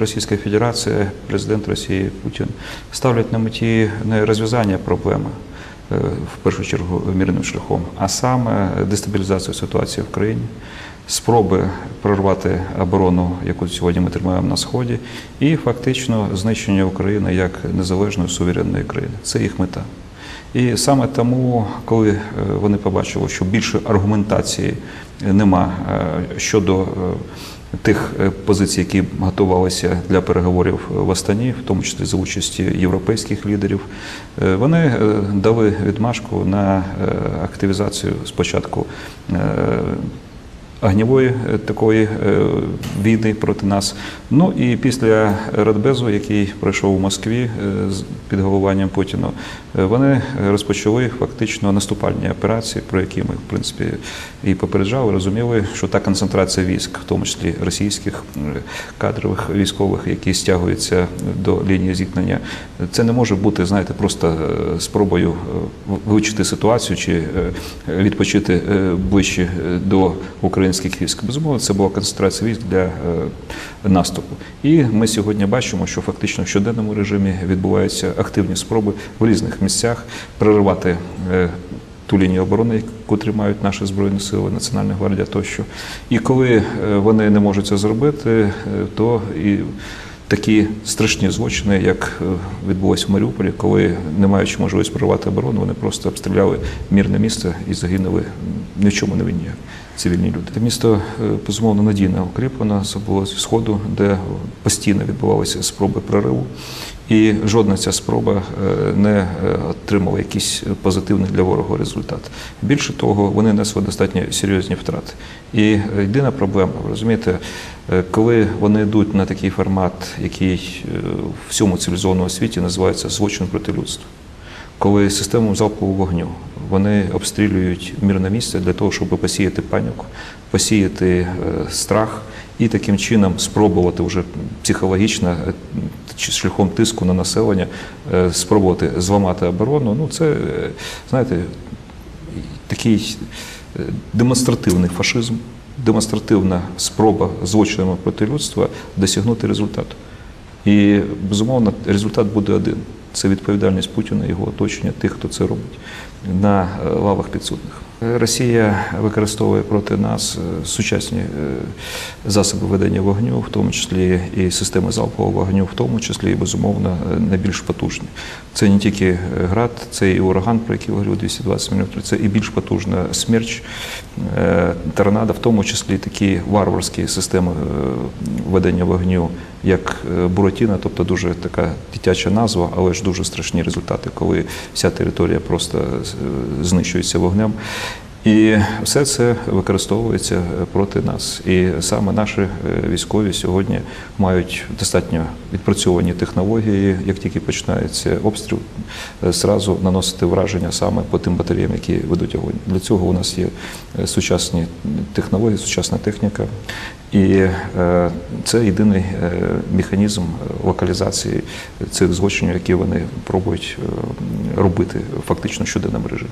Російська Федерація, президент Росії Путін ставлять на меті не розв'язання проблеми е, в першу чергу мирним шляхом, а саме дестабілізацію ситуації в країні, спроби прорвати оборону, яку сьогодні ми тримаємо на сході, і фактично знищення України як незалежної суверенної країни. Це їх мета. І саме тому, коли е, вони побачили, що більше аргументації нема е, щодо тих е, позицій, які готувалися для переговорів в Астані, в тому числі за участі європейських лідерів, е, вони е, дали відмашку на е, активізацію спочатку. е, е, такої е, війни проти нас. Ну і після Радбезу, який пройшов у Москві е, під головуванням Путіна, е, вони розпочали фактично наступальні операції, про які ми в принципі і попереджали, розуміли, що та концентрація військ, в тому числі російських е, кадрових військових, які стягуються до лінії зіткнення, це не може бути, знаєте, просто е, спробою е, вивчити ситуацію чи е, відпочити е, ближче е, до українських військ. Безумовно, це була концентрація військ для е, наступу. І ми сьогодні бачимо, що фактично в щоденному режимі відбуваються активні спроби в різних місцях переривати. е, Ту лінію оборони, яку тримають наші збройні сили, Національна гвардія тощо. І коли е, вони не можуть це зробити, е, то і такі страшні злочини, як відбулося в Маріуполі, коли, не маючи можливості прорвати оборону, вони просто обстріляли мірне місто і загинули ні в чому не винні цивільні люди. Місто безумовно надійно укріплено з оболоні сходу, де постійно відбувалися спроби прориву. І жодна ця спроба е, не е, отримала якийсь позитивний для ворога результат. Більше того, вони несли достатньо серйозні втрати. І єдина проблема, ви розумієте, е, коли вони йдуть на такий формат, який в всьому цивілізованому світі називається злочин проти людства коли систему залпового вогню вони обстрілюють мирне місце для того, щоб посіяти паніку, посіяти страх і таким чином спробувати вже психологічно е, шляхом тиску на населення е, спробувати зламати оборону. Ну це е, знаєте, такий демонстративний фашизм, демонстративна спроба злочинами проти людства досягнути результату. І безумовно результат буде один: це відповідальність Путіна, його оточення, тих, хто це робить на лавах підсудних. Росія використовує проти нас е, сучасні е, засоби ведення вогню, в тому числі і системи залпового вогню, в тому числі і безумовно е, найбільш потужні. Це не тільки град, це і ураган, про який говорив 220 мм, це і більш потужна смерч, торнадо, в тому числі такі варварські системи ведення вогню, як е, Буратіна, тобто дуже така дитяча назва, але ж дуже страшні результати, коли вся територія просто е, знищується вогнем. І все це використовується е, проти нас. І саме наші е, військові сьогодні мають достатньо відпрацьовані технології, як тільки починається обстріл, е, зразу наносити враження саме по тим батареям, які ведуть огонь. Для цього у нас є е, сучасні технології, сучасна техніка. І е, це єдиний е, механізм е, локалізації цих злочинів, які вони пробують е, робити фактично в щоденному режимі.